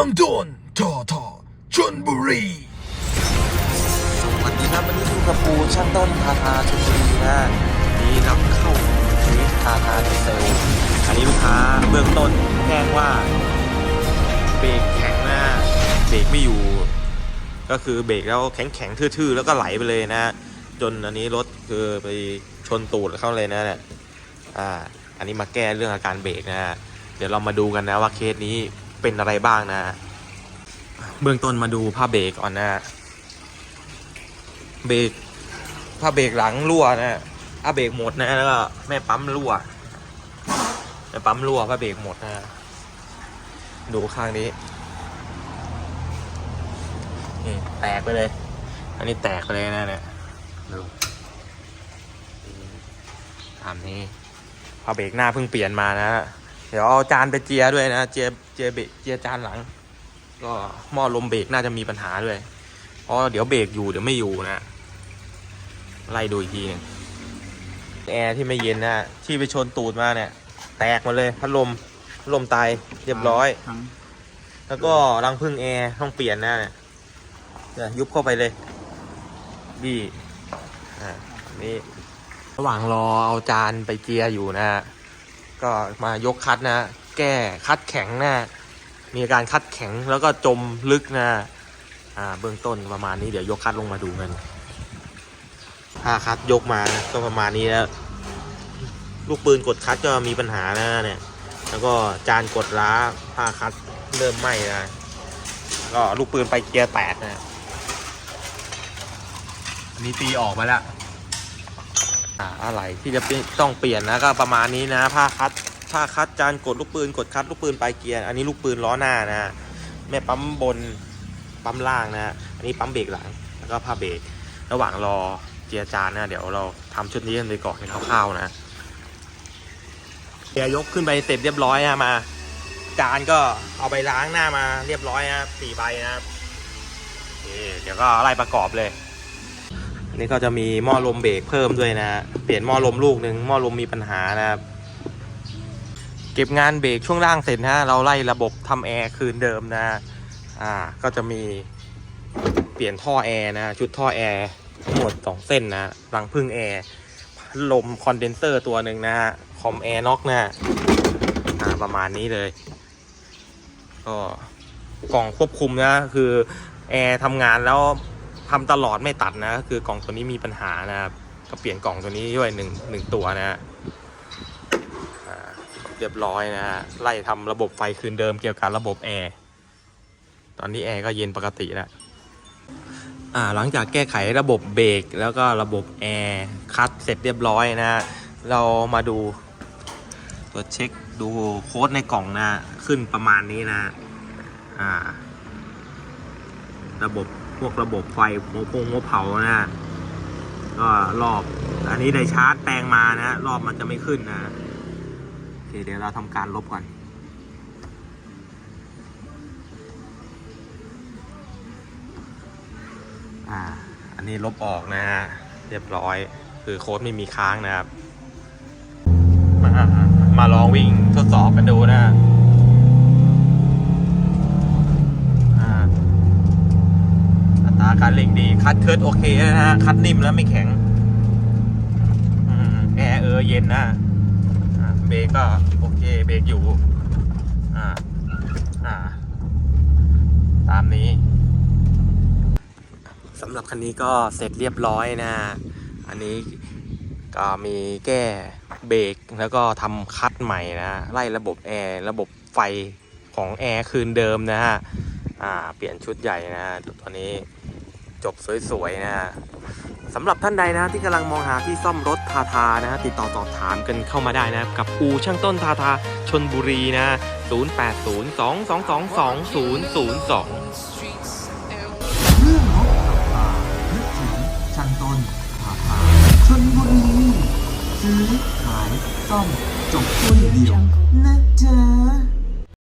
ช่างต้นทอทอชนบุรี สวัสดีครับวันนี้อยู่กับปูช่างต้นทาทาชลบุรีนะนี่นำเข้าชีวิตทาทาดีเซลอันนี้ลูกค้าเบื้องต้นแจ้งว่าเบรกแข็งนะเบรกไม่อยู่ ก็คือเบรกแล้วแข็งแข็งๆทื่อๆ แล้วก็ไหลไปเลยนะ จนอันนี้รถคือไปชนตูดเข้าเลยนะเนี่ยอ่า อันนี้มาแก้เรื่องอาการเบรกนะ เดี๋ยวเรามาดูกันนะว่าเคสนี้ เป็นอะไรบ้างนะเบื้องต้นมาดูผ้าเบรกก่อนนะเบรกผ้าเบรกหลังรั่วนะผ้าเบรกหมดนะแล้วก็แม่ปั๊มรั่วแม่ปั๊มรั่วผ้าเบรกหมดนะดูข้างนี้นี่แตกไปเลย อันนี้แตกไปเลยนะเนี่ยดูตามนี้ผ้าเบรกหน้าเพิ่งเปลี่ยนมานะ เดี๋ยวเอาจานไปเจียด้วยนะเจียเจียเบรกเจียจานหลัง ก็หม้อลมเบรกน่าจะมีปัญหาด้วยเพราะเดี๋ยวเบรกอยู่เดี๋ยวไม่อยู่นะไล่ดูอีกทีหนึงแอร์ที่ไม่เย็นนะที่ไปชนตูดมาเนี่ย แตกหมาเลยพัดลมพัดลมตายเรียบร้อย แล้วก็รังพึ่งแอร์ต้องเปลี่ยนนะเนี่ยเนี่ยยุบเข้าไปเลยดีอ่านี่ระหว่างรอเอาจานไปเจียอยู่นะ ก็มายกคัดนะ แก้คัดแข็งนะมีการคัดแข็งแล้วก็จมลึกนะอ่าเบื้องต้นประมาณนี้เดี๋ยวยกคัดลงมาดูกันถ้าคัดยกมาก็ประมาณนี้แล้วลูกปืนกดคัดก็มีปัญหานะเนี่ย แล้วก็จานกดล้าผ้าคัดเริ่มไหม้นะ ก็ลูกปืนไปเกียร์แตกนะ อันนี้ตีออกมาแล้ว อ่าอะไรที่จะต้องเปลี่ยนนะก็ประมาณนี้นะผ้าคัดผ้าคัดจานกดลูกปืนกดคัดลูกปืนปลายเกียร์อันนี้ลูกปืนล้อหน้านะแม่ปั๊มบนปั๊มล่างนะอันนี้ปั๊มเบรกหลังแล้วก็ผ้าเบรกระหว่างรอเจียจานนะเดี๋ยวเราทำชุดนี้กันไปก่อนในคร่าวๆนะเจียยกขึ้นไปเสร็จเรียบร้อยนะมา จานก็เอาไปล้างหน้ามาเรียบร้อยนะสี่ใบนะครับเดี๋ยวก็ไล่ประกอบเลย นนี้ก็จะมีหม้อลมเบรกเพิ่มด้วยนะ เปลี่ยนหม้อลมลูกหนึ่งหม้อลมมีปัญหานะครับ เก็บงานเบรกช่วงล่างเสร็จนะเราไล่ระบบทำแอร์คืนเดิมนะอ่าก็จะมีเปลี่ยนท่อแอร์นะ ชุดท่อแอร์ทั้งหมดสองเส้นนะรังพึ่งแอร์ลมคอนเดนเซอร์ตัวหนึ่งนะฮะคอมแอร์น็อกนะอ่าประมาณนี้เลย ก็กล่องควบคุมนะ คือแอร์ทำงานแล้ว ทำตลอดไม่ตัดนะคือกล่องตัวนี้มีปัญหานะครับก็เปลี่ยนกล่องตัวนี้ด้วยหนึ่งหนึ่งตัวนะฮะเรียบร้อยนะฮะไล่ทำระบบไฟคืนเดิมเกี่ยวกับระบบแอร์ตอนนี้แอร์ก็เย็นปกติแล้วอ่าหลังจากแก้ไขระบบเบรกแล้วก็ระบบแอร์คัดเสร็จเรียบร้อยนะฮะเรามาดูตัวเช็คดูโค้ดในกล่องนะขึ้นประมาณนี้นะอ่าระบบ พวกระบบไฟหัวพงหัวเผานะก็รอบอันนี้ได้ชาร์จแปลงมานะ รอบมันจะไม่ขึ้นนะโอเคเดี๋ยวเราทำการลบก่อนอ่าอันนี้ลบออกนะฮะเรียบร้อย คือโค้ดไม่มีค้างนะครับ มามาลองวิ่งทดสอบกันดูนะอ่าอัตรา การเร่งดี คัดเคิร์ดโอเคนะฮะ คัดนิ่มแล้วไม่แข็งอแอร์เออเย็นนะเบรกก็โอเค เบรกอยู่ อ่า อ่า ตามนี้สำหรับคันนี้ก็เสร็จเรียบร้อยนะ อันนี้ก็มีแก้เบรกแล้วก็ทำคัดใหม่นะ ไล่ระบบแอร์ระบบไฟของแอร์คืนเดิมนะฮะ อ่า เปลี่ยนชุดใหญ่นะตอนนี้ จบสวยๆนะฮะสำหรับท่านใดนะที่กำลังมองหาที่ซ่อมรถทาทานะฮะติดต่อสอบถามกันเข้ามาได้นะครับกับอูช่างต้นทาทาชนบุรีนะ 0802222002เรื่องรถขับพานึกถึงช่างต้นพาพาชนบุรีซื้อขายซ่อมจบที่เดียวนะจ๊ะ